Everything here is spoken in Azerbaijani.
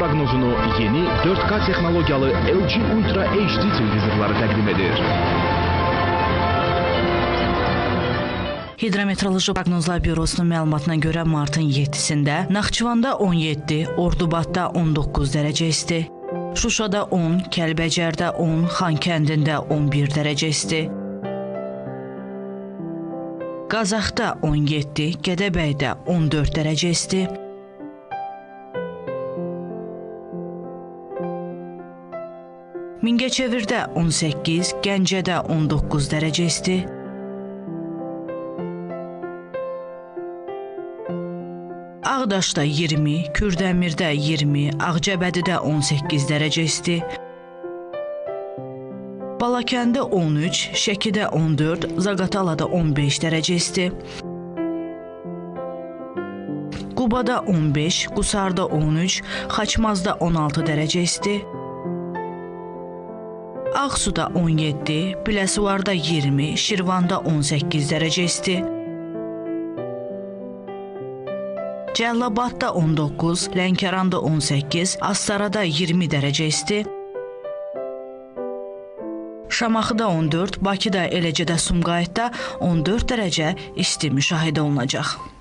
proqnozunu yeni 4K texnologiyalı LG Ultra HD televizorları təqdim edir. Hidrometeoroloji Proqnozlar Bürosunun məlumatına görə martın 7-sində Naxçıvanda 17, Ordubadda 19 dərəcə isti, Şuşada 10, Kəlbəcərdə 10, Xankəndində 11 dərəcə isti, Qazaxda 17, Gədəbəydə 14 dərəcə isti, Mingəçevirdə 18, Gəncədə 19 dərəcə isti, Ağdaşda 20, Kürdəmirdə 20, Ağcabədidə 18 dərəcə isti. Balakəndə 13, Şəkidə 14, Zaqatalada 15 dərəcə isti. Qubada 15, Qusarda 13, Xaçmazda 16 dərəcə isti. Ağsuda 17, Biləsuvarda 20, Şirvanda 18 dərəcə isti. Cəllabadda 19, Lənkəranda 18, Astarada 20 dərəcə isti. Şamaxıda 14, Bakıda, eləcə də Sumqayıtda 14 dərəcə isti müşahidə olunacaq.